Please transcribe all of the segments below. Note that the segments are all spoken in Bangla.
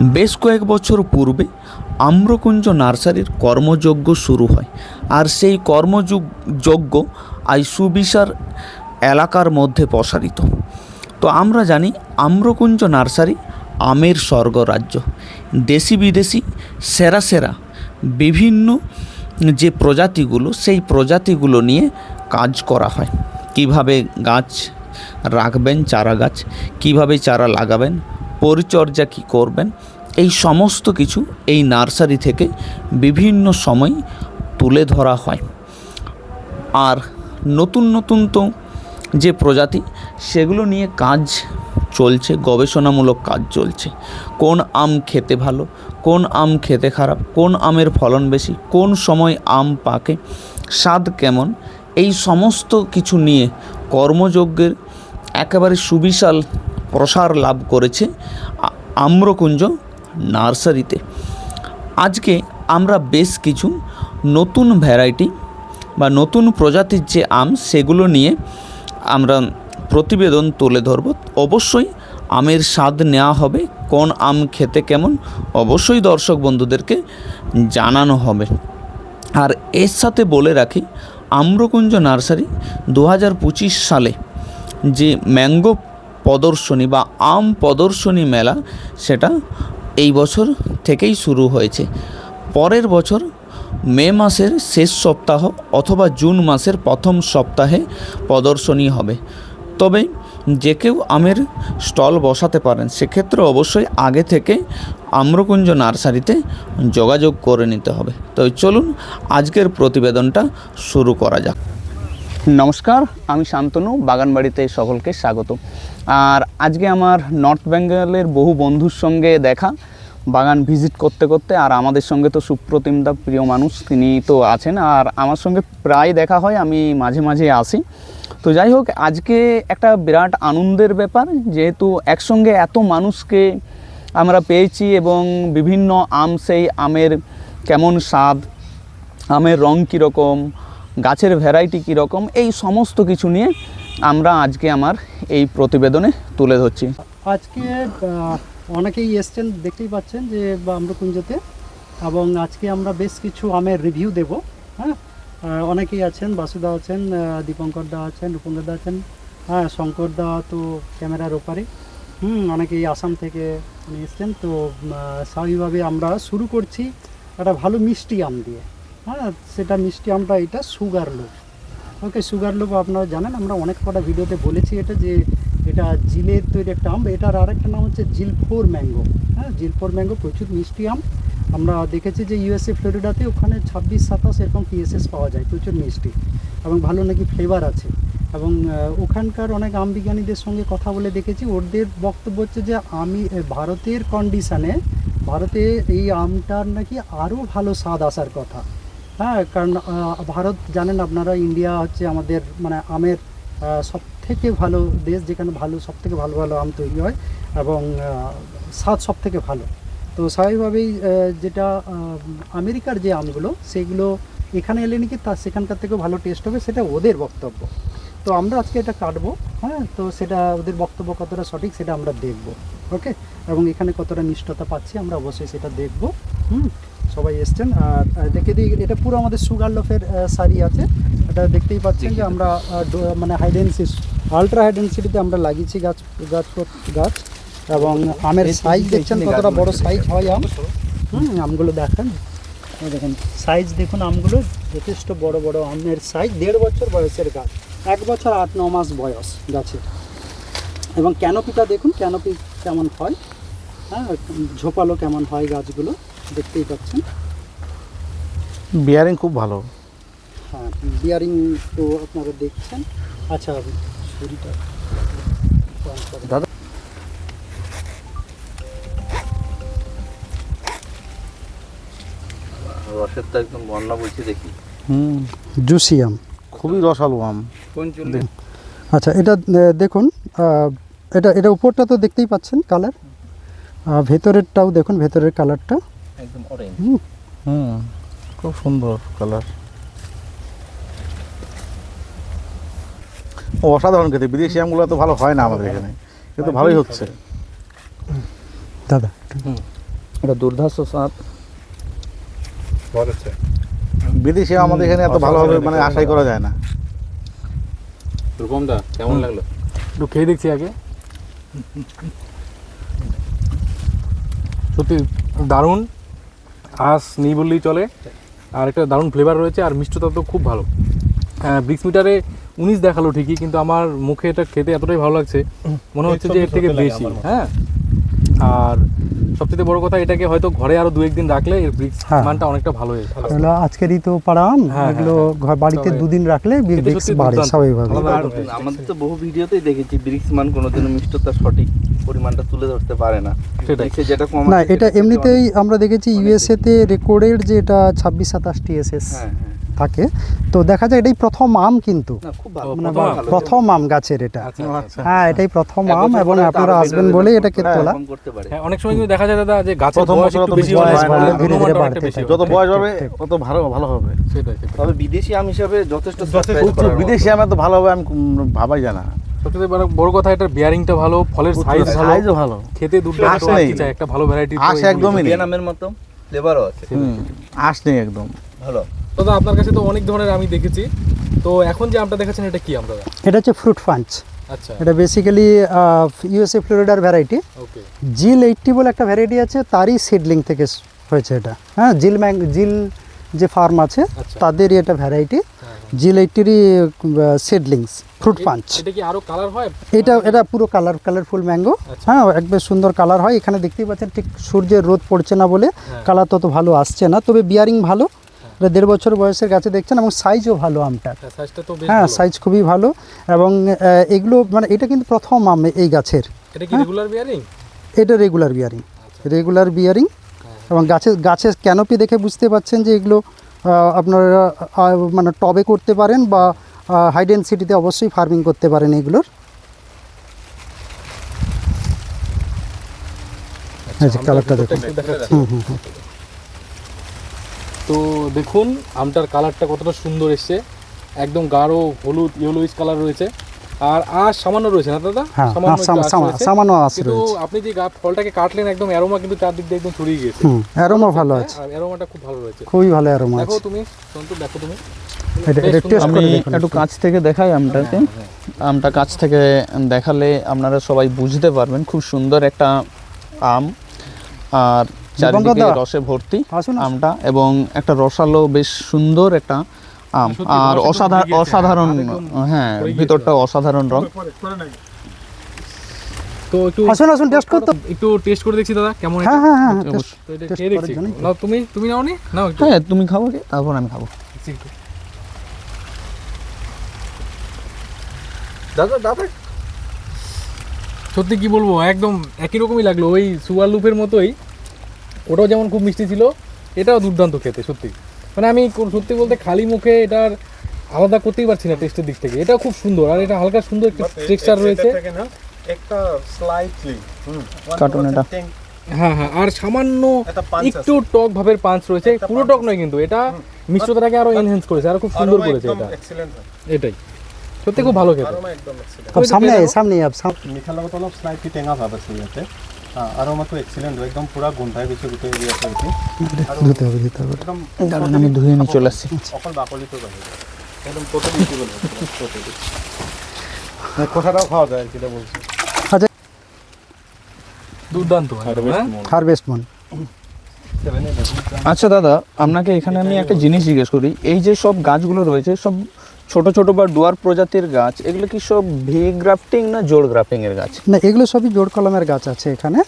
বেশ কয়েক বছর পূর্বে আম্রকুঞ্জ নার্সারির কর্মযজ্ঞ শুরু হয়। আর সেই কর্মযজ্ঞ আই সুবিশার এলাকার মধ্যে প্রসারিত। তো আমরা জানি আম্রকুঞ্জ নার্সারি আমের স্বর্গরাজ্য। দেশি বিদেশি, সেরা সেরা, বিভিন্ন যে প্রজাতিগুলো, সেই প্রজাতিগুলো নিয়ে কাজ করা হয়। কীভাবে গাছ রাখবেন, চারা গাছ, কীভাবে চারা লাগাবেন পরিচর্যা কী করবেন? এই সমস্ত কিছু এই নার্সারি থেকে বিভিন্ন সময় তুলে ধরা হয়। আর নতুন নতুন তো যে প্রজাতি, সেগুলো নিয়ে কাজ চলছে, গবেষণামূলক কাজ চলছে। কোন আম খেতে ভালো, কোন আম খেতে খারাপ, কোন আমের ফলন বেশি, কোন সময় আম পাকে, স্বাদ কেমন, এই সমস্ত কিছু নিয়ে কর্মযজ্ঞের একেবারে সুবিশাল প্রসার লাভ করেছে আম্রকুঞ্জ নার্সারিতে। আজকে আমরা বেশ কিছু নতুন ভ্যারাইটি বা নতুন প্রজাতির যে আম, সেগুলো নিয়ে আমরা প্রতিবেদন তুলে ধরব। অবশ্যই আমের স্বাদ নেওয়া হবে, কোন আম খেতে কেমন, অবশ্যই দর্শক বন্ধুদেরকে জানানো হবে। আর এর সাথে বলে রাখি, আম্রকুঞ্জ নার্সারি দু হাজার পঁচিশ সালে যে ম্যাঙ্গো প্রদর্শনী বা আম প্রদর্শনী মেলা সেটা এই বছর থেকেই শুরু হয়েছে। পরের বছর মে মাসের শেষ সপ্তাহ অথবা জুন মাসের প্রথম সপ্তাহে প্রদর্শনী হবে। তবে যে কেউ আমের স্টল বসাতে পারেন, সেক্ষেত্রে অবশ্যই আগে থেকে আম্রকুঞ্জ নার্সারিতে যোগাযোগ করে নিতে হবে। তো চলুন, আজকের প্রতিবেদনটা শুরু করা যাক। নমস্কার, আমি শান্তনু, বাগানবাড়িতে সকলকে স্বাগত আর আজকে আমার নর্থ বেঙ্গলের বহু বন্ধুর সঙ্গে দেখা, বাগান ভিজিট করতে করতে, আর আমাদের সঙ্গে তো সুপ্রতিম দা প্রিয় মানুষ, তিনি তো আছেন, আর আমার সঙ্গে প্রায় দেখা হয়, আমি মাঝে মাঝে আসি। তো যাই হোক, আজকে একটা বিরাট আনন্দের ব্যাপার, যেহেতু একসঙ্গে এত মানুষকে আমরা পেয়েছি, এবং বিভিন্ন আম, সেই আমের কেমন স্বাদ, আমের রং কীরকম গাছের ভ্যারাইটি কীরকম, এই সমস্ত কিছু নিয়ে আমরা আজকে আমার এই প্রতিবেদনে তুলে ধরছি। আজকে অনেকেই এসছেন, দেখতেই পাচ্ছেন যে আম্রকুঞ্জতে এবং আজকে আমরা বেশ কিছু আমের রিভিউ দেব হ্যাঁ? অনেকেই আছেন, বাসুদা আছেন দীপঙ্কর দা আছেন রূপঙ্কর দা আছেন হ্যাঁ শঙ্কর দা তো ক্যামেরার ওপারে। হুম, অনেকেই আসাম থেকে এসছেন, তো স্বাভাবিকভাবে আমরা শুরু করছি একটা ভালো মিষ্টি আম দিয়ে। হ্যাঁ সেটা মিষ্টি আমটা, এটা সুগার লোভ। ওকে সুগার লোভ আপনারা জানেন, আমরা অনেক কটা ভিডিওতে বলেছি এটা যে, এটা জিলের তৈরি একটা আম, এটার আরেকটা নাম হচ্ছে জিলফোর ম্যাঙ্গো। হ্যাঁ জিলফোর ম্যাঙ্গো, প্রচুর মিষ্টি আম। আমরা দেখেছি যে ইউএসএ, ফ্লোরিডাতে ওখানে ছাব্বিশ, সাতাশ এরকম পিএসএস পাওয়া যায়, প্রচুর মিষ্টি এবং ভালো নাকি ফ্লেভার আছে। এবং ওখানকার অনেক আম বিজ্ঞানীদের সঙ্গে কথা বলে দেখেছি, ওদের বক্তব্য হচ্ছে যে, আমি ভারতের কন্ডিশানে ভারতে এই আমটার নাকি আরও ভালো স্বাদ আসার কথা। হ্যাঁ কারণ ভারত জানেন আপনারা ইন্ডিয়া হচ্ছে আমাদের মানে আমের সব থেকে ভালো দেশ, যেখানে ভালো সব থেকে ভালো ভালো আম তৈরি হয় এবং স্বাদ সব থেকে ভালো। তো স্বাভাবিকভাবেই যেটা আমেরিকার যে আমগুলো, সেগুলো এখানে এলে নাকি তার সেখানকার থেকেও ভালো টেস্ট হবে, সেটা ওদের বক্তব্য। তো আমরা আজকে এটা কাটবো হ্যাঁ তো সেটা ওদের বক্তব্য কতটা সঠিক সেটা আমরা দেখব ওকে এবং এখানে কতটা নিষ্ঠতা পাচ্ছি আমরা অবশ্যই সেটা দেখব, হুম? সবাই এসছেন। আর দেখে দিই এটা পুরো আমাদের সুগার লোফের শাড়ি আছে। এটা দেখতেই পাচ্ছেন যে আমরা মানে হাই ডেন্সি আলট্রা হাই ডেন্সিটিতে আমরা লাগিয়েছি গাছ গাছ গাছ। এবং আমের সাইজ দেখছেন কতটা বড় সাইজ হয় আম? হুম আমগুলো দেখেন। দেখুন সাইজ দেখুন আমগুলো যথেষ্ট বড় বড় আমের সাইজ দেড় বছর বয়সের গাছ। এক বছর আট ন মাস বয়স গাছের। এবং ক্যানোপিটা দেখুন ক্যানোপি কেমন হয়? হ্যাঁ ঝোপালো কেমন হয় গাছগুলো? দেখতেই পাচ্ছেন। বিয়ারিং খুব ভালো। হ্যাঁ বিয়ারিং তো আপনারা দেখছেন। আচ্ছা ছুরিটা দাদা। রসের তো একদম বন্যা বলছি দেখি। হুম জুসি আম। খুবই রসালো আম। আচ্ছা এটা দেখুন এটা এটা উপরটা তো দেখতেই পাচ্ছেন কালার। ভেতরেরটাও দেখুন ভেতরের কালারটা। একদম অরেঞ্জ হুম হ্যাঁ, খুব সুন্দর কালার ও অসাধারণ খেতে। বিদেশি আমগুলো তো ভালো হয় না আমাদের এখানে। কিন্তু ভালোই হচ্ছে। দাদা। এটা দুর্ধর্ষ স্বাদ। বিদেশি আমাদের এখানে এত ভালো হবে মানে আশাই করা যায় না। রূপমদা কেমন লাগল? একটু খেয়ে দেখছি আগে। সত্যি দারুণ। আঁশ নেই বললেই চলে। আর একটা দারুণ ফ্লেভার রয়েছে আর মিষ্টতা তো খুব ভালো। ব্রিক্স মিটারে উনিশ দেখাল ঠিকই কিন্তু আমার মুখে এটা খেতে এতটাই ভালো লাগছে। মনে হচ্ছে যে এর থেকে বেশি। হ্যাঁ। আর সবচেয়ে বড় কথা এটাকে হয়তো ঘরে আরও দু একদিন রাখলে এর ব্রিক্স হ্যাঁ। মানটা অনেকটা ভালো হয়ে যাবে। এগুলো আজকেরই তো পাড়া আম হ্যাঁ, এগুলো হ্যাঁ, ঘর বাড়িতে দুদিন রাখলে ব্রিক্স বাড়ে স্বাভাবিকভাবে। আমাদের তো বহু ভিডিওতেই দেখেছি ব্রিক্স মান কোনোদিনও মিষ্টতার সঠিক পরিমাণটা তুলে ধরতে পারে না। সেটাই। সে যেটা কম না এটা এমনিতেই আমরা দেখেছি ইউএসএ তে রেকর্ডের যে এটা ছাব্বিশ সাতাশ টিএসএস হ্যাঁ হ্যাঁ। থাকে। তো দেখা যায় এটাই প্রথম আম কিন্তু। না খুব ভালো। মানে প্রথম আম। গাছের এটা। আচ্ছা আচ্ছা আচ্ছা। হ্যাঁ এটাই প্রথম আম এবং আপনারা আসবেন বলেই এটাকে তোলা। করতে পারে। হ্যাঁ অনেক সময় কিন্তু দেখা যায় দাদা যে গাছের প্রথম বয়স বছর একটু বেশি বয়স হয় বাড়লে ধীরে ধীরে বাড়তে থাকে। যত বয়স হবে তত ভালো ভালো হবে। তবে বিদেশি আম হিসাবে যথেষ্ট। বিদেশি আম এত ভালো হবে আমি ভাবাই জানা সবচেয়ে বড় কথা এটার বিয়ারিংটা ভালো ফলের সাইজ ভালো। সাইজও ভালো। খেতে। কি চাই একটা ভালো ভ্যারাইটি আঁশ একদমই নেই। ভিয়েতনামের মতো ফ্লেভারও আছে। আঁশ নেই একদম। ভালো। দাদা আপনার কাছে তো অনেক ধরনের আমি দেখেছি। তো এখন যে আমটা দেখাচ্ছেন এটা কি আম দাদা? এটা হচ্ছে ফ্রুট ফাঞ্চ আচ্ছা। এটা বেসিক্যালি ইউএসএ ফ্লোরিডার ভ্যারাইটি ওকে জিল এইটটি বলে একটা ভ্যারাইটি আছে তারই সিডলিং থেকে হয়েছে এটা। হ্যাঁ জিল ম্যাং জিল যে ফার্ম আছে আচ্ছা। তাদেরই এটা ভ্যারাইটি জিল এইটটিরই সিডলিংস ফ্রুট পাঞ্চ এটা কি আরও কালার হয়? এটা এটা পুরো কালার কালারফুল ম্যাঙ্গো। হ্যাঁ একবার সুন্দর কালার হয়। এখানে দেখতেই পাচ্ছেন ঠিক সূর্যের রোদ পড়ছে না বলে হ্যাঁ। কালার তত ভালো আসছে না তবে বিয়ারিং ভালো। এটা দেড় বছর বয়সের গাছে দেখছেন এবং সাইজও ভালো আমটার। বেশ হ্যাঁ সাইজ খুবই ভালো এবং এগুলো মানে এটা কিন্তু প্রথম আম এই গাছের। এটা রেগুলার বিয়ারিং রেগুলার বিয়ারিং আচ্ছা। এবং গাছের গাছের ক্যানোপি দেখে বুঝতে পাচ্ছেন যে এগুলো আপনারা মানে টবে করতে পারেন বা হাই ডেন্সিটিতে অবশ্যই ফার্মিং করতে পারেন এগুলোর। কালারটা দেখুন। হুম হুম হুম। তো দেখুন আমটার কালারটা কতটা সুন্দর এসছে। একদম গাঢ় হলুদ ইয়েলোইশ কালার রয়েছে। আর আঁশ সামান্য রয়েছে না দাদা? হ্যাঁ সামান্য আঁশ কিন্তু আপনি যে গা- ফলটাকে কাটলেন একদম অ্যারোমা কিন্তু চারদিক দিয়ে একদম ছড়িয়ে গেছে হুম অ্যারোমা ভালো আছে। আর অ্যারোমাটা খুব ভালো রয়েছে। খুবই ভালো অ্যারোমা দেখো তুমি সন্তু দেখো তুমি। আমি একটু কাছ থেকে দেখাই আমটাকে। আমটা কাছ থেকে দেখালে আপনারা সবাই বুঝতে পারবেন। খুব সুন্দর একটা আম। আর চারিদিকে রসে ভর্তি আসুন। আমটা এবং একটা রসালো বেশ সুন্দর একটা আম। সত্যি আর অসাধারণ অসাধারণ হ্যাঁ ভিতরটা অসাধারণ রং। তো একটু আসুন আসুন টেস্ট করতে একটু টেস্ট করে দেখছি দাদা কেমন হ্যাঁ হ্যাঁ হ্যাঁ তো এটা খেয়ে দেখছি। নাও তুমি তুমি নাও নি? নাও একটু। হ্যাঁ তুমি তারপর আমি খাব। একটু। দাদা দাদা। সত্যি কি বলব একদম একই রকমই লাগল। ওই সুয়ার লুপের মতোই। ওটাও যেমন খুব মিষ্টি ছিল এটাও দুর্দান্ত খেতে সত্যি। মানে আমি সত্যি বলতে খালি মুখে এটার আলাদা করতেই পারছি না টেস্টের দিক থেকে। এটাও খুব সুন্দর আর এটা হালকা সুন্দর একটা টেক্সচার রয়েছে। একটা স্লাইটলি কার্টুন এটা। হ্যাঁ হ্যাঁ আর সামান্য একটা টক ভাবের পাঁচ রয়েছে পুরো টক নয় কিন্তু এটা মিষ্টতাটাকে আরও এনহেন্স করেছে আরও খুব সুন্দর করেছে এটা। এটাই। সত্যি খুব ভালো খেতে। সামনে সামনে আপ লগত অলপ স্লাইটলি টেঙা ভাৱ আছে ইয়াতে। হয় একদম পূৰা গোন্ধাই গৈছে গোটেই এৰিয়াটো এইটো ধুতে হবে ধুতে হবে। দাঁড়ান আমি ধুয়ে নিয়ে চলে আসছি। অকল একদম টোটেলি টোটেলি খাওয়া যায় এটা বলছি। দুর্দান্ত হ্যাঁ। হারভেস্ট মন। আচ্ছা দাদা আপনাকে এখানে আমি একটা জিনিস জিজ্ঞেস করি। এই যে সব গাছগুলো রয়েছে সব ছোট ছোট বা ডুয়ার প্রজাতির গাছ এগুলো কি সব ভি গ্রাফটিং না জোড় গ্রাফটিং এর গাছ? না এগুলো সবই জোড় কলমের গাছ আছে এখানে।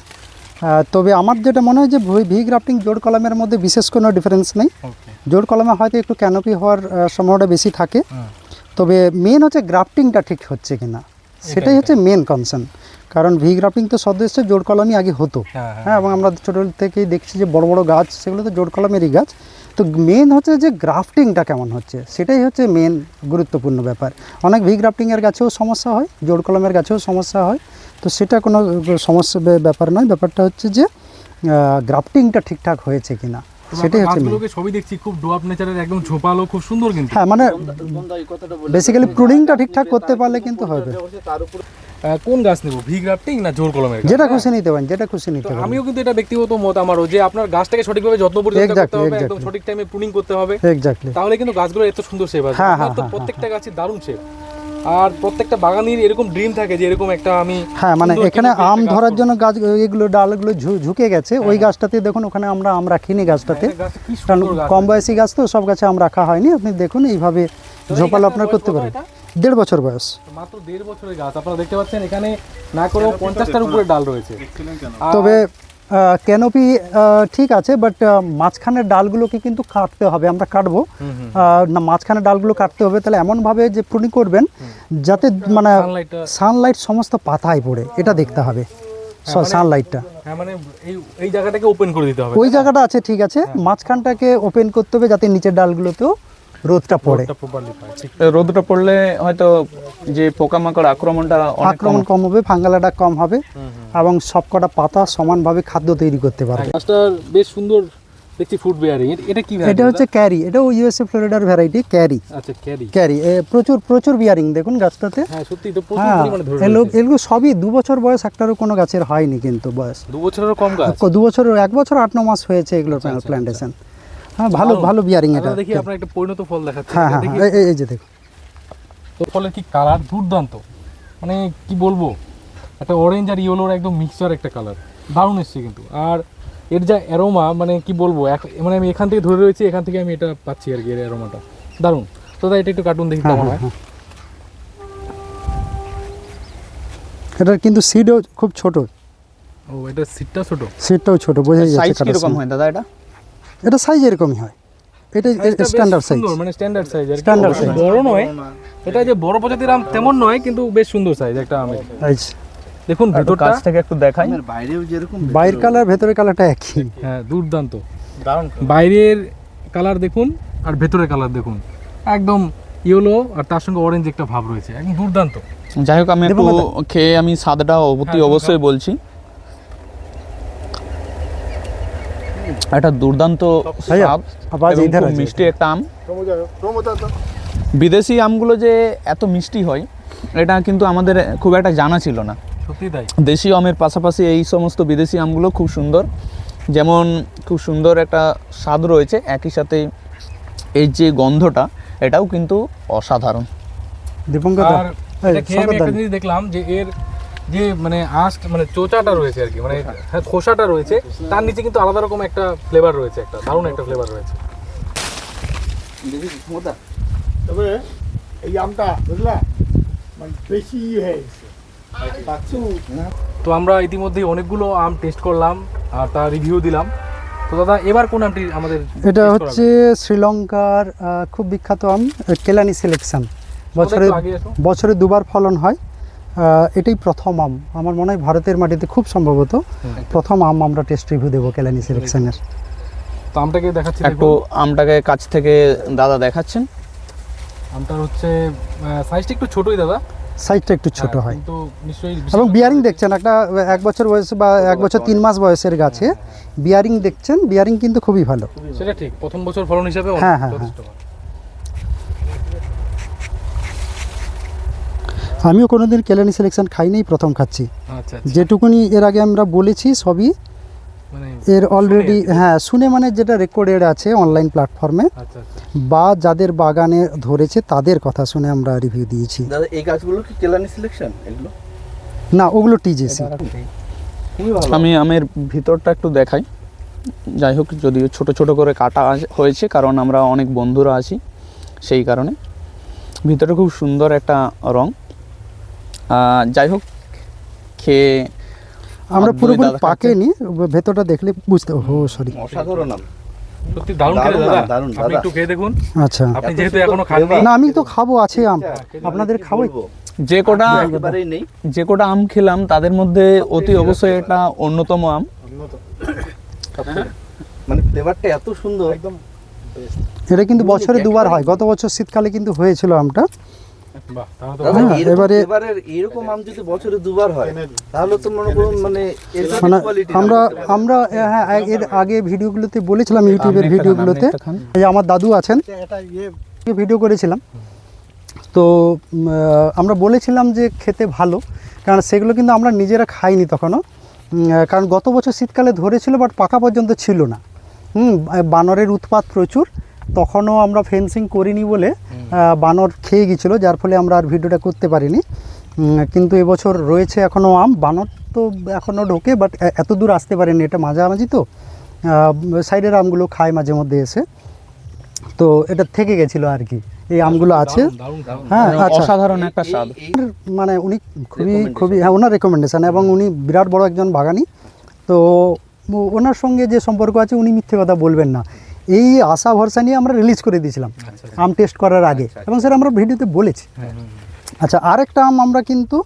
তবে আমার যেটা মনে হয় যে ভি- গ্রাফটিং জোড় কলমের মধ্যে বিশেষ কোনো ডিফারেন্স নেই। জোড় কলমে হয়তো একটু ক্যানোপি হওয়ার আহ, সম্ভাবনা বেশি থাকে। তবে মেন হচ্ছে গ্রাফটিংটা ঠিক হচ্ছে কিনা। সেটাই হচ্ছে মেন কনসার্ন কারণ ভি গ্রাফটিং তো সদস্য জোড় কলমই আগে হতো। হ্যাঁ। হ্যাঁ এবং আমরা ছোটো থেকেই দেখছি যে বড় বড় গাছ সেগুলো তো জোড় কলমেরই গাছ। তো মেন হচ্ছে যে গ্রাফটিংটা কেমন হচ্ছে? সেটাই হচ্ছে মেন গুরুত্বপূর্ণ ব্যাপার। অনেক ভি গ্রাফটিংয়ের গাছেও সমস্যা হয় জোড় কলমের গাছেও সমস্যা হয়। তো সেটা কোনো সমস্যা ব্যাপার নয়। ব্যাপারটা হচ্ছে যে গ্রাফটিংটা ঠিকঠাক হয়েছে কিনা? সেটাই হচ্ছে। সবই দেখছি খুব ডোয়াপ নেচারের একদম ঝোপালো খুব সুন্দর কিন্তু। হ্যাঁ মানে বেসিক্যালি প্রুনিংটা ঠিকঠাক করতে পারলে কিন্তু হবে। তার উপর আহ, কোন গাছ নেব? ভি গ্রাফটিং না জোর কলমের যেটা হ্যাঁ। খুশি নিতে পারেন যেটা খুশি নিতে পারেন। আমিও কিন্তু এটা ব্যক্তিগত মত আমারও যে আপনার গাছটাকে সঠিকভাবে যত্ন পরিচর্যা করতে হবে একদম সঠিক টাইমে প্রুনিং করতে হবে। এক্স্যাক্টলি তাহলে কিন্তু গাছগুলো এত সুন্দর শেপ আসবে। হ্যাঁ, হ্যাঁ, তো হ্যাঁ, প্রত্যেকটা গাছের দারুণ শেপ আর প্রত্যেকটা বাগানির এরকম ড্রিম থাকে যে এরকম একটা আমি হ্যাঁ মানে এখানে আম ধরার জন্য গাছ এগুলো ডালগুলো ঝুঁকে গেছে। ওই গাছটাতে দেখুন ওখানে আমরা আম রাখিনি গাছটাতে। কারণ কম বয়সী গাছ তো সব গাছে আম রাখা হয়নি। আপনি দেখুন এইভাবে ঝোপালো আপনার করতে পারেন? দেড় বছর বয়স। মাত্র দেড় বছরের গাছ। আপনারা দেখতে পাচ্ছেন এখানে না করেও পঞ্চাশটার উপরে ডাল রয়েছে। তবে ক্যানোপি ঠিক আছে বাট মাঝখানের ডালগুলোকে কিন্তু কাটতে হবে আমরা কাটবো। না মাঝখানের ডালগুলো কাটতে হবে তাহলে এমনভাবে যে প্রুনি করবেন যাতে মানে সানলাইট সমস্ত পাতায় পড়ে এটা দেখতে হবে। সানলাইটটা হ্যাঁ মানে এই এই জায়গাটাকে ওপেন করে দিতে হবে ওই জায়গাটা আছে ঠিক আছে মাঝখানটাকে ওপেন করতে হবে যাতে নিচের ডালগুলোতেও রোদটা পড়ে। রোদটা পড়লে হয়তো যে পোকামাকড় আক্রমণটা আক্রমণ কম হবে ফাঙ্গালাটা কম হবে এবং সবকটা পাতা সমানভাবে খাদ্য তৈরি করতে পারবে। গাছটার বেশ সুন্দর দেখছি ফুড বেয়ারিং এটা কি এটা হচ্ছে ক্যারি। এটাও ইউএসএ ফ্লোরিডার ভ্যারাইটি ক্যারি। আচ্ছা ক্যারি। ক্যারি। প্রচুর প্রচুর বিয়ারিং দেখুন গাছটাতে। হ্যাঁ সত্যি তো প্রচুর হ্যাঁ পরিমাণে ধরে এগুলো এগুলো সবই দু বছর বয়স একটারও কোনো গাছের হয়নি কিন্তু বয়স। দু বছরেরও কম গাছ? দু বছর এক বছর আট ন মাস হয়েছে এগুলোর প্ল্যান্টেশন হ্যাঁ ভালো ভালো বিয়ারিং এটা। দেখি আপনার একটা পরিণত ফল দেখাচ্ছে। হ্যাঁ হ্যাঁ হ্যাঁ, এই- যে দেখুন। তো ফলের কি কালার দুর্দান্ত। মানে কি বলব? একটা অরেঞ্জ আর ইয়েলোর একদম মিক্সচার একটা কালার দারুণ এসছে কিন্তু। আর এর যা অ্যারোমা মানে কি বলব? মানে আমি এখান থেকে ধরে রয়েছি এখান থেকে আমি এটা পাচ্ছি আর কি এর অ্যারোমাটা দারুণ। তো তাই এটা একটু কার্টুন দেখি কেমন হ্যাঁ এটার কিন্তু সিডও খুব ছোট। ও এটা সিটটা ছোট? সিটটাও ছোট বোঝাই যাচ্ছে কাটার কীরকম সময়। হয় দাদা এটা? এটা সাইজ এরকমই হয়। এটা স্ট্যান্ডার্ড সাইজ সুন্দর, মানে স্ট্যান্ডার্ড সাইজ আর কি। Standard বড় নয় এটা যে বড় প্রজাতির আম তেমন নয় কিন্তু বেশ সুন্দর সাইজ একটা আমের। দেখুন একটু ভিতরটা কাছ থেকে একটু দেখাই। বাইরেও যেরকম বাইরের কালার ভেতরের কালারটা একই। হ্যাঁ দুর্দান্ত। দারুণ বাইরের কালার দেখুন আর ভেতরের কালার দেখুন। একদম ইয়েলো আর তার সঙ্গে অরেঞ্জ একটা ভাব রয়েছে। একদম দুর্দান্ত। যাই হোক আমি একটু খেয়ে আমি স্বাদটা অতি হ্যাঁ, অবশ্যই বলছি। একটা দুর্দান্ত। মিষ্টি একটা আম। বিদেশি আমগুলো যে এত মিষ্টি হয় এটা কিন্তু আমাদের খুব একটা জানা ছিল না। দেশি আমের পাশাপাশি এই সমস্ত বিদেশি আমগুলো খুব সুন্দর। যেমন খুব সুন্দর একটা স্বাদ রয়েছে একই সাথে এই যে গন্ধটা এটাও কিন্তু অসাধারণ। দীপঙ্কর দেখলাম যে এর যে মানে আঁশ মানে চোচাটা রয়েছে আর কি মানে হ্যাঁ খোসাটা রয়েছে তার নিচে কিন্তু আলাদা রকম একটা ফ্লেভার রয়েছে একটা দারুণ একটা ফ্লেভার রয়েছে। তবে এই আমটা বুঝলা? মানে বেশি হয়ে গেছে। তো আমরা ইতিমধ্যেই অনেকগুলো আম টেস্ট করলাম আর তার রিভিউ দিলাম। তো দাদা এবার কোন আমটি আমাদের এটা হচ্ছে শ্রীলঙ্কার খুব বিখ্যাত আম কেলানি সিলেকশন বছরে। বছরে দুবার ফলন হয়। এটাই প্রথম আম। আমার মনে হয় ভারতের মাটিতে খুব সম্ভবত প্রথম আম আমরা টেস্ট রিভিউ দেবো কেলানি সিলেকশনের তো আমটাকে দেখাচ্ছি একটু আমটাকে কাছ থেকে দাদা দেখাচ্ছেন। আমটার হচ্ছে সাইজটা একটু ছোটই দাদা। সাইজটা একটু ছোট হ্যাঁ, হয়। কিন্তু নিশ্চয়ই এবং বিয়ারিং দেখছেন একটা এক বছর বয়স বা এক বছর তিন মাস বয়সের গাছে বিয়ারিং দেখছেন বিয়ারিং কিন্তু খুবই ভালো। সেটা ঠিক প্রথম বছর ফলন হিসাবে হ্যাঁ, হ্যাঁ, যথেষ্ট ভালো। আমিও কোনোদিন কেলানি সিলেকশন খাইনি প্রথম খাচ্ছি। আচ্ছা আচ্ছা। যেটুকুনি এর আগে আমরা বলেছি সবই মানে এর অলরেডি হ্যাঁ শুনে মানে যেটা রেকর্ডেড আছে অনলাইন প্ল্যাটফর্মে আচ্ছা আচ্ছা। বা যাদের বাগানে ধরেছে তাদের কথা শুনে আমরা রিভিউ দিয়েছি। দাদা এই গাছগুলো কি কেলানি সিলেকশন এগুলো? না ওগুলো টিজেসি আমি আমের ভিতরটা একটু দেখাই। যাই হোক যদিও ছোট ছোট করে কাটা হয়েছে কারণ আমরা অনেক বন্ধুরা আছি সেই কারণে। ভিতরে খুব সুন্দর একটা রং। আহ, যাই হোক খেয়ে আমরা পুরোপুরি পাকেনি ভেতরটা দেখলে বুঝতে ও সরি অসাধারণ সত্যি দারুণ খেতে দাদা। আপনি একটু খেয়ে দেখুন। আচ্ছা। আপনি যেহেতু এখনও খাননি। না আমি তো খাব আছে আম। আপনাদের কি খাওয়াই বলব? যে কোটা একেবারেই নেই। যে কোটা আম খেলাম তাদের মধ্যে অতি অবশ্যই এটা অন্যতম আম। মানে ফ্লেভারটা এত সুন্দর। একদম এটা কিন্তু বছরে দুবার হয়। গত বছর শীতকালে কিন্তু হয়েছিল আমটা। এবারে- এরকম আম যদি বছরে দুবার হয় তাহলে তো মনে করুন মানে মানে আমরা হ্যাঁ এর আগে ভিডিওগুলোতে বলেছিলাম ইউটিউবের ভিডিওগুলোতে। এই আমার দাদু আছেন ইয়ে ভিডিও করেছিলাম। তো আমরা বলেছিলাম যে খেতে ভালো কারণ সেগুলো কিন্তু আমরা নিজেরা খাইনি তখনও। কারণ গত বছর শীতকালে ধরেছিল বাট পাকা পর্যন্ত ছিল না। হুম বানরের উৎপাত প্রচুর। তখনও আমরা ফেন্সিং করিনি বলে বানর খেয়ে গিয়েছিল যার ফলে আমরা আর ভিডিওটা করতে পারিনি। কিন্তু এবছর রয়েছে এখনও আম। বানর তো এখনও ঢোকে বাট এত দূর আসতে পারেনি। এটা মাঝামাঝি তো। সাইডের আমগুলো খায় মাঝে মধ্যে এসে। তো এটা থেকে গেছিল আর কি। এই আমগুলো আছে। হ্যাঁ আচ্ছা। অসাধারণ একটা স্বাদ। মানে উনি খুবই খুবই হ্যাঁ ওনার রেকমেন্ডেশন এবং উনি বিরাট বড় একজন বাগানি। তো ওনার সঙ্গে যে সম্পর্ক আছে উনি মিথ্যে কথা বলবেন না। এই আশা ভরসা নিয়ে আমরা রিলিজ করে দিয়েছিলাম। আম টেস্ট করার আগে। এবং স্যার আমরা ভিডিওতে বলেছি। আচ্ছা আরেকটা আম আমরা কিন্তু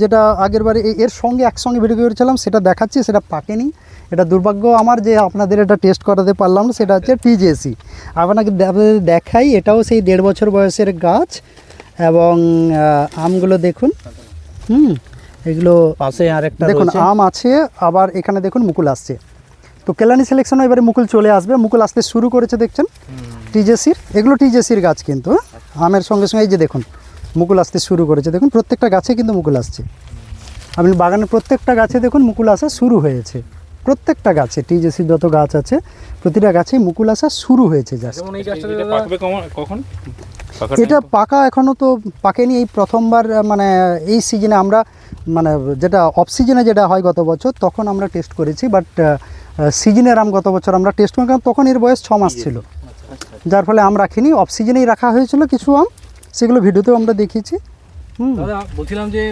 যেটা আগের বারে এর সঙ্গে একসঙ্গে ভিডিও করেছিলাম সেটা দেখাচ্ছি সেটা পাকেনি। এটা দুর্ভাগ্য আমার যে আপনাদের এটা টেস্ট করাতে পারলাম না সেটা হচ্ছে টিজেসি আপনাকে দেখাই এটাও সেই দেড় বছর বয়সের গাছ এবং আমগুলো দেখুন। হুম এগুলো পাশে আরেকটা দেখুন আম আছে আবার এখানে দেখুন মুকুল আসছে। তো কেলানি সিলেকশনও এবারে মুকুল চলে আসবে। মুকুল আসতে শুরু করেছে দেখছেন? টিজেসির। এগুলো টিজেসির গাছ কিন্তু হ্যাঁ? আমের সঙ্গে সঙ্গে এই যে দেখুন মুকুল আসতে শুরু করেছে। দেখুন প্রত্যেকটা গাছে কিন্তু মুকুল আসছে। আপনি বাগানের প্রত্যেকটা গাছে দেখুন মুকুল আসা শুরু হয়েছে। প্রত্যেকটা গাছে টিজেসির যত গাছ আছে প্রতিটা গাছেই মুকুল আসা শুরু হয়েছে জাস্ট কখন এটা পাকা এখনও তো পাকেনি। এই প্রথমবার মানে এই সিজনে আমরা মানে যেটা অফ সিজনে যেটা হয় গত বছর তখন আমরা টেস্ট করেছি বাট সিজনের আম গত বছর আমরা টেস্ট করি কারণ তখন এর বয়স ছ মাস ছিল। যার ফলে আম রাখিনি অফ সিজনেই রাখা হয়েছিল কিছু আম সেগুলো ভিডিওতেও আমরা দেখিয়েছি। দাদা বলছিলাম যে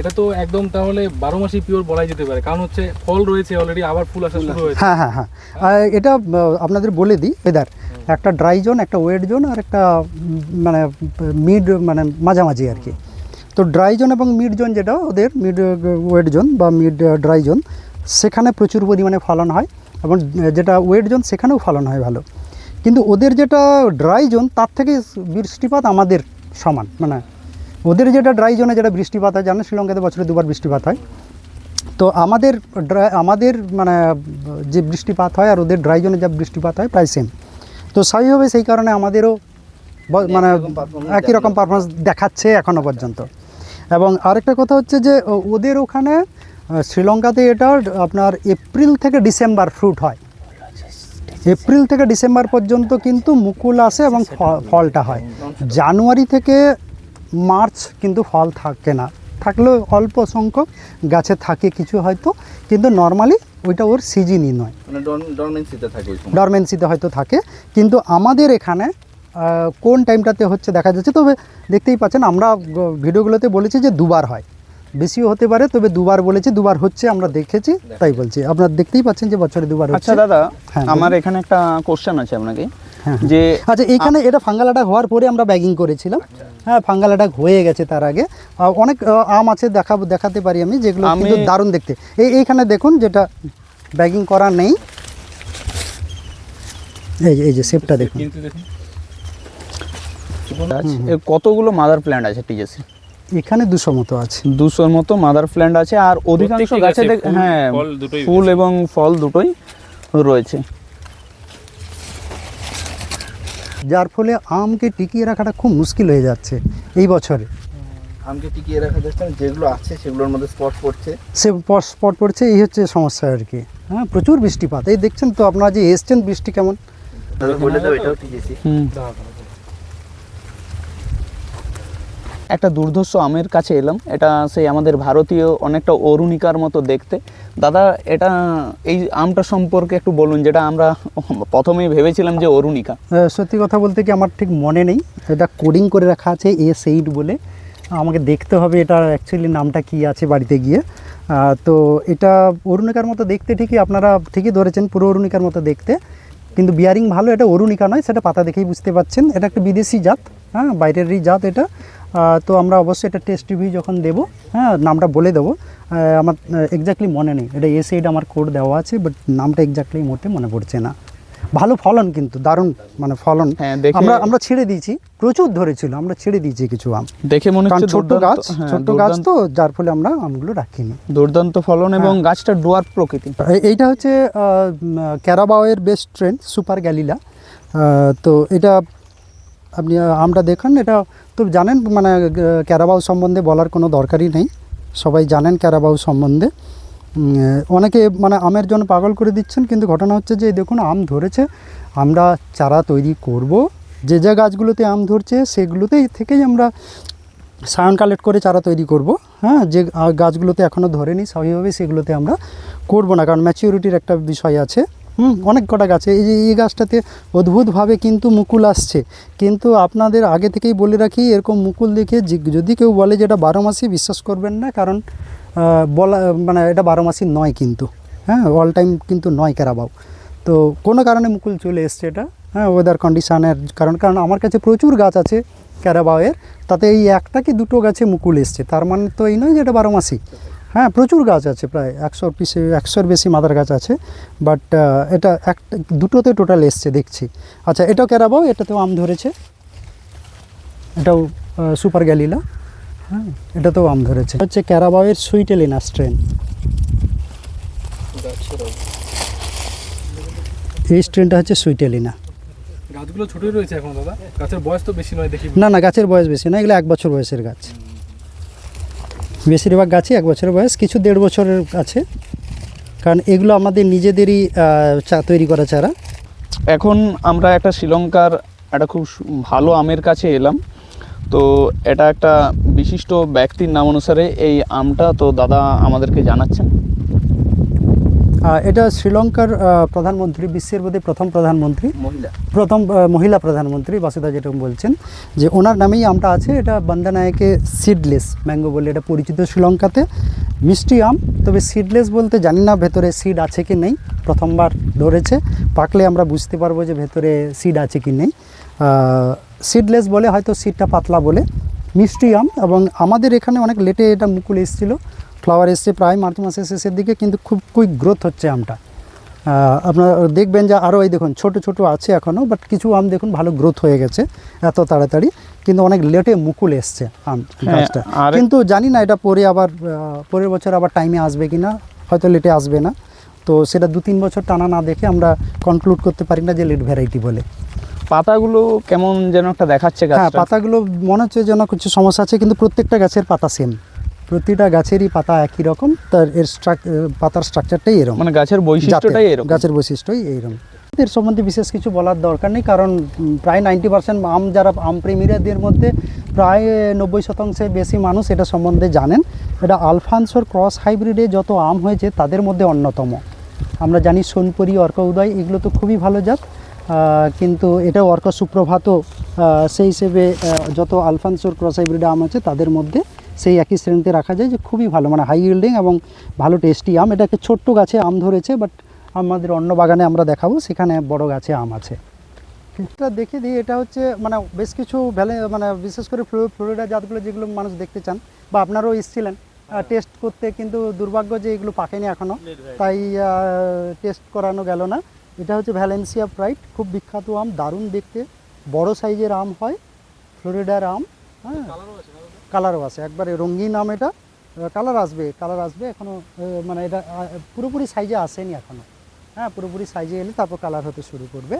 এটা তো একদম তাহলে বারো মাসই পিওর বলাই যেতে পারে কারণ হচ্ছে ফল রয়েছে অলরেডি আবার ফুল আসা শুরু হয়েছে। হ্যাঁ হ্যাঁ হ্যাঁ। এটা আপনাদের বলে দিই এদার একটা ড্রাই জোন একটা ওয়েট জোন আর একটা মানে মিড মানে মাঝামাঝি আর কি। তো ড্রাই জোন এবং মিড জোন যেটা ওদের মিড ওয়েট জোন বা মিড ড্রাই জোন সেখানে প্রচুর পরিমাণে ফলন হয় এবং যেটা ওয়েট জোন সেখানেও ফলন হয় ভালো। কিন্তু ওদের যেটা ড্রাই জোন তার থেকে বৃষ্টিপাত আমাদের সমান। মানে ওদের যেটা ড্রাই জোনে যেটা বৃষ্টিপাত হয় জানেন শ্রীলঙ্কাতে বছরে দুবার বৃষ্টিপাত হয়। তো আমাদের আমাদের মানে যে বৃষ্টিপাত হয় আর ওদের ড্রাই জোনে যা বৃষ্টিপাত হয় প্রায় সেম তো স্বাভাবিকভাবে সেই কারণে আমাদেরও মানে একই রকম পারফরমেন্স দেখাচ্ছে এখনও পর্যন্ত। এবং আরেকটা কথা হচ্ছে যে ওদের ওখানে শ্রীলঙ্কাতে এটা আপনার এপ্রিল থেকে ডিসেম্বর ফ্রুট হয়। এপ্রিল থেকে ডিসেম্বর পর্যন্ত কিন্তু মুকুল আসে এবং ফলটা হয়। জানুয়ারি থেকে মার্চ কিন্তু ফল থাকে না। থাকলেও অল্প সংখ্যক গাছে থাকে কিছু হয়তো কিন্তু নর্মালি ওইটা ওর সিজনই নয়। মানে ডরমেন্সিতে হয়তো থাকে। কিন্তু আমাদের এখানে কোন টাইমটাতে হচ্ছে দেখা যাচ্ছে? তবে দেখতেই পাচ্ছেন আমরা ভিডিওগুলোতে বলেছি যে দুবার হয়। বেশিও হতে পারে তবে দুবার বলেছি দুবার হচ্ছে আমরা দেখেছি তাই বলছি। আপনারা দেখতেই পাচ্ছেন যে বছরে দুবার হচ্ছে। আচ্ছা দাদা হ্যাঁ, আমার এখানে একটা কোশ্চেন আছে আপনাকে। হ্যাঁ, যে আচ্ছা এইখানে এটা ফাঙ্গাল অ্যাটাক হওয়ার পরে আমরা ব্যাগিং করেছিলাম। হ্যাঁ ফাঙ্গাল অ্যাটাক হয়ে গেছে তার আগে। অনেক আম আছে দেখাবো দেখাতে পারি আমি যেগুলো আমি- কিন্তু দারুণ দেখতে। এই এইখানে দেখুন যেটা ব্যাগিং করা নেই। এই যে- এই যে শেপটা দেখুন। কতগুলো মাদার প্ল্যান্ট আছে টিজেসি এখানে দুশো মতো আছে। দুশোর মতো মাদার প্ল্যান্ট আছে আর অধিকাংশ গাছে হ্যাঁ ফুল এবং ফল দুটোই রয়েছে। যার ফলে আমকে টিকিয়ে রাখাটা খুব মুশকিল হয়ে যাচ্ছে এই বছরে। আমকে টিকিয়ে রাখা যাচ্ছে না যেগুলো আছে সেগুলোর মধ্যে স্পট পড়ছে। সে স্পট পড়ছে এই হচ্ছে সমস্যা আর কি। হ্যাঁ প্রচুর বৃষ্টিপাত। এই দেখছেন তো আপনারা যে এসছেন বৃষ্টি কেমন? বলে দেবো এটাও টিকেছি হুম। একটা দুর্ধর্ষ আমের কাছে এলাম। এটা সেই আমাদের ভারতীয় অনেকটা অরুণিকার মতো দেখতে। দাদা, এটা এই আমটা সম্পর্কে একটু বলুন, যেটা আমরা প্রথমেই ভেবেছিলাম যে অরুণিকা। সত্যি কথা বলতে কি আমার ঠিক মনে নেই। এটা কোডিং করে রাখা আছে, এ এইট বলে। আমাকে দেখতে হবে এটা অ্যাকচুয়ালি নামটা কি আছে বাড়িতে গিয়ে। তো এটা অরুণিকার মতো দেখতে ঠিকই আপনারা ঠিকই ধরেছেন, পুরো অরুণিকার মতো দেখতে। কিন্তু বিয়ারিং ভালো, এটা অরুণিকা নয়, সেটা পাতা দেখেই বুঝতে পাচ্ছেন। এটা একটা বিদেশি জাত হ্যাঁ বাইরেরই জাত এটা। তো আমরা অবশ্যই এটা টেস্ট রিভিউ যখন দেবো হ্যাঁ নামটা বলে দেবো। আমার এক্স্যাক্টলি মনে নেই। এটা এস এইট আমার কোড দেওয়া আছে বাট নামটা এক্স্যাক্টলি মোটে মনে পড়ছে না। ভালো ফলন কিন্তু দারুণ মানে ফলন। হ্যাঁ, আমরা আমরা ছেড়ে দিয়েছি প্রচুর ধরেছিল আমরা ছেড়ে দিয়েছি কিছু আম। দেখে মনে হচ্ছে ছোট গাছ ছোট গাছ তো যার ফলে আমরা আমগুলো রাখিনি। দুর্দান্ত ফলন এবং গাছটা ডুয়ার প্রকৃতি। এইটা হচ্ছে ক্যারাবাওয়ের বেস্ট ট্রেন্ড সুপার গ্যালিলা তো এটা আপনি আমটা দেখুন এটা তো জানেন মানে ক্যারাবাউ সম্বন্ধে বলার কোনো দরকারই নেই। সবাই জানেন ক্যারাবাউ সম্বন্ধে। অনেকে মানে আমের জন্য পাগল করে দিচ্ছেন, কিন্তু ঘটনা হচ্ছে যে দেখুন, আম ধরেছে। আমরা চারা তৈরি করব। যে যে গাছগুলোতে আম ধরছে, সেগুলোতেই থেকেই আমরা সায়ন কালেক্ট করে চারা তৈরি করব। হ্যাঁ যে গাছগুলোতে এখনও ধরেনি স্বাভাবিকভাবে সেগুলোতে আমরা করব না, কারণ ম্যাচিউরিটির একটা বিষয় আছে। হুম, অনেক কটা গাছে। এই যে এই গাছটাতে অদ্ভুতভাবে কিন্তু মুকুল আসছে। কিন্তু আপনাদের আগে থেকেই বলে রাখি, এরকম মুকুল দেখে যদি কেউ বলে যে এটা বারো মাসই, বিশ্বাস করবেন না, কারণ বলা মানে এটা বারো মাসই নয় কিন্তু। হ্যাঁ অল টাইম কিন্তু নয় ক্যারাবাও তো কোনো কারণে মুকুল চলে এসছে এটা হ্যাঁ ওয়েদার কন্ডিশনের কারণ কারণ আমার কাছে প্রচুর গাছ আছে ক্যারাবাওয়ের তাতে এই একটা কি দুটো গাছে মুকুল এসছে। তার মানে তো এই নয় যে এটা বারো মাসই। হ্যাঁ প্রচুর গাছ আছে প্রায় একশোর পিসে একশোর বেশি মাদার গাছ আছে বাট এটা একটা দুটোতে টোটাল এসছে দেখছি। আচ্ছা এটাও ক্যারাবাও এটাতেও আম ধরেছে। এটাও সুপার গ্যালিলা হ্যাঁ এটাতেও আম ধরেছে। হচ্ছে ক্যারাবাওয়ের সুইটেলিনা স্ট্রেন এই স্ট্রেনটা হচ্ছে সুইটেলিনা গাছগুলো ছোটই রয়েছে এখন দাদা? গাছের বয়স তো বেশি নয় দেখি। না না গাছের বয়স বেশি না এগুলো এক বছর বয়সের গাছ। বেশিরভাগ গাছই এক বছরের বয়স, কিছু দেড় বছরের আছে। কারণ এগুলো আমাদের নিজেদেরই চা, তৈরি করা চারা। এখন আমরা একটা শ্রীলঙ্কার একটা খুব ভালো আমের কাছে এলাম। তো এটা একটা বিশিষ্ট ব্যক্তির নাম অনুসারে এই আমটা তো দাদা আমাদেরকে জানাচ্ছেন। এটা শ্রীলঙ্কার প্রধানমন্ত্রী বিশ্বের বোধহয় প্রথম প্রধানমন্ত্রী। মহিলা। প্রথম মহিলা প্রধানমন্ত্রী বাসুদা যেরকম বলছেন যে ওনার নামেই আমটা আছে এটা বান্দানায়কে সিডলেস ম্যাঙ্গো বলে এটা পরিচিত শ্রীলঙ্কাতে। মিষ্টি আম তবে সিডলেস বলতে জানি না ভেতরে সিড আছে কি নেই প্রথমবার ধরেছে। পাকলে আমরা বুঝতে পারব যে ভেতরে সিড আছে কি নেই। সিডলেস বলে হয়তো সিডটা পাতলা বলে। মিষ্টি আম এবং আমাদের এখানে অনেক লেটে এটা মুকুল এসেছিল। ফ্লাওয়ার এসছে প্রায় মার্চ মাসের শেষের দিকে কিন্তু খুব কুইক গ্রোথ হচ্ছে আমটা। আপনারা দেখবেন যে আরও এই দেখুন ছোট ছোট আছে এখনও বাট কিছু আম দেখুন ভালো গ্রোথ হয়ে গেছে এত তাড়াতাড়ি কিন্তু অনেক লেটে মুকুল এসছে আম গাছটা। কিন্তু জানি না এটা পরে আবার পরের বছর আবার টাইমে আসবে কি না হয়তো লেটে আসবে না। তো সেটা দু তিন বছর টানা না দেখে আমরা কনক্লুড করতে পারি না যে লেট ভ্যারাইটি বলে। পাতাগুলো কেমন যেন একটা দেখাচ্ছে হ্যাঁ পাতাগুলো মনে হচ্ছে যেন কিছু সমস্যা আছে কিন্তু প্রত্যেকটা গাছের পাতা সেম প্রতিটা গাছেরই পাতা একই রকম তার এর স্ট্রাক পাতার স্ট্রাকচারটাই এরকম মানে গাছের বৈশিষ্ট্যটাই এরকম। গাছের বৈশিষ্ট্যই এইরকম এর সম্বন্ধে বিশেষ কিছু বলার দরকার নেই কারণ প্রায় নাইনটি পার্সেন্ট আম যারা আম প্রেমীরাদের মধ্যে প্রায় নব্বই শতাংশের বেশি মানুষ এটা সম্বন্ধে জানেন। এটা আলফানসোর ক্রস হাইব্রিডে যত আম হয়েছে তাদের মধ্যে অন্যতম। আমরা জানি সোনপুরি অর্ক উদয় এগুলো তো খুবই ভালো জাত কিন্তু এটা অর্ক সুপ্রভাত সেই হিসেবে যত আলফানসোর ক্রস হাইব্রিডে আম আছে তাদের মধ্যে সেই একই শ্রেণীতে রাখা যায় যে খুবই ভালো মানে হাই ইল্ডিং এবং ভালো টেস্টি আম। এটাকে ছোট্ট গাছে আম ধরেছে বাট আমাদের অন্য বাগানে আমরা দেখাবো সেখানে বড় গাছে আম আছে। এটা দেখে দিই এটা হচ্ছে মানে বেশ কিছু ভ্যালে মানে বিশেষ করে ফ্লো- ফ্লোরিডা জাতগুলো যেগুলো মানুষ দেখতে চান বা আপনারাও এসেছিলেন টেস্ট করতে কিন্তু দুর্ভাগ্য যে এগুলো পাকেনি এখনও তাই টেস্ট করানো গেল না। এটা হচ্ছে ভ্যালেন্সিয়া প্রাইড খুব বিখ্যাত আম দারুণ দেখতে। বড় সাইজের আম হয় ফ্লোরিডার আম হ্যাঁ। কালারও আছে। একবারে রঙিন আম এটা কালার আসবে কালার আসবে এখনও মানে এটা পুরোপুরি সাইজে আসেনি এখনও হ্যাঁ পুরোপুরি সাইজে এলে তারপর কালার হতে শুরু করবে।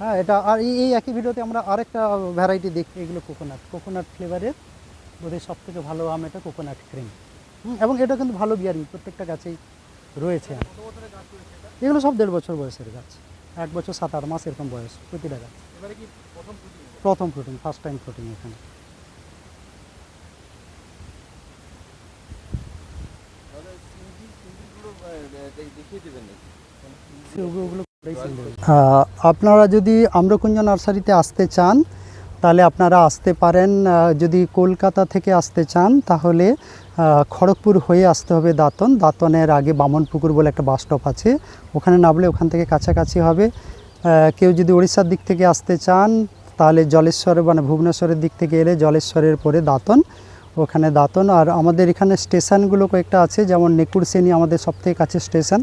হ্যাঁ এটা আর এই একই ভিডিওতে আমরা আরেকটা ভ্যারাইটি দেখি এগুলো কোকোনাট কোকোনাট ফ্লেভারের বোধহয় সব থেকে ভালো আম এটা কোকোনাট ক্রিম এবং এটা কিন্তু ভালো বিয়ারিং প্রত্যেকটা গাছেই রয়েছে। এগুলো সব দেড় বছর বয়সের গাছ। এক বছর সাত আট মাস এরকম বয়স প্রতিটা গাছ। প্রথম ফ্রুটিং ফার্স্ট টাইম ফ্রুটিং এখানে। আপনারা যদি আম্রকুঞ্জ নার্সারিতে আসতে চান, তাহলে আপনারা আসতে পারেন যদি কলকাতা থেকে আসতে চান, তাহলে খড়গপুর হয়ে আসতে হবে দাঁতন। দাঁতনের আগে বামনপুকুর বলে একটা বাস স্টপ আছে। ওখানে নামলে ওখান থেকে কাছাকাছি হবে। কেউ যদি উড়িষ্যার দিক থেকে আসতে চান, তাহলে জলেশ্বরে মানে ভুবনেশ্বরের দিক থেকে এলে জলেশ্বরের পরে দাঁতন। ওখানে দাঁতন। আর আমাদের এখানে স্টেশনগুলো কয়েকটা আছে, যেমন নেকুরসেনি আমাদের সবথেকে কাছে স্টেশন।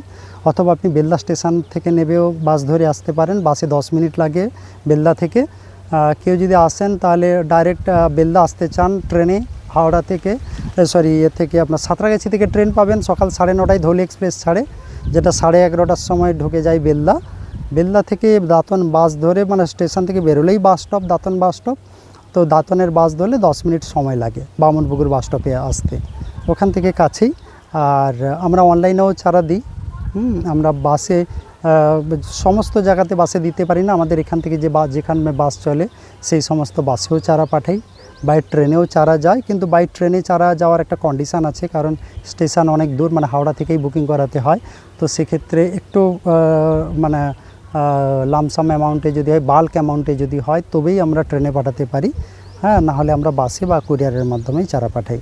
অথবা আপনি বেলদা স্টেশন থেকে নেবেও বাস ধরে আসতে পারেন, বাসে দশ মিনিট লাগে বেলদা থেকে। কেউ যদি আসেন তাহলে ডাইরেক্ট বেলদা আসতে চান ট্রেনে, হাওড়া থেকে। সরি ইয়ে থেকে আপনার সাঁতরাগাছি থেকে ট্রেন পাবেন, সকাল সাড়ে নটায় ধৌলি এক্সপ্রেস ছাড়ে, যেটা সাড়ে এগারোটার সময় ঢুকে যায় বেলদা। বেলদা থেকে দাঁতন বাস ধরে মানে স্টেশন থেকে বেরোলেই bus stop Dantan bus stop তো দাঁতনের বাস ধরলে দশ মিনিট সময় লাগে, বামনপুকুর বাস স্টপে আসতে। ওখান থেকে কাছেই, আর আমরা অনলাইনেও চারা দিই। আমরা বাসে সমস্ত জায়গাতে বাসে দিতে পারি না। আমাদের এখান থেকে যে বাস যেখানে বাস চলে, সেই সমস্ত বাসেও চারা পাঠাই। বাই ট্রেনেও চারা যায়, কিন্তু বাই ট্রেনে চারা যাওয়ার একটা কন্ডিশান আছে, কারণ স্টেশন অনেক দূর মানে হাওড়া থেকেই বুকিং করাতে হয়। তো সেক্ষেত্রে একটু মানে লামসাম অ্যামাউন্টে যদি হয় বাল্ক অ্যামাউন্টে যদি হয়, তবেই আমরা ট্রেনে পাঠাতে পারি। হ্যাঁ নাহলে আমরা বাসে বা কুরিয়ারের মাধ্যমেই চারা পাঠাই।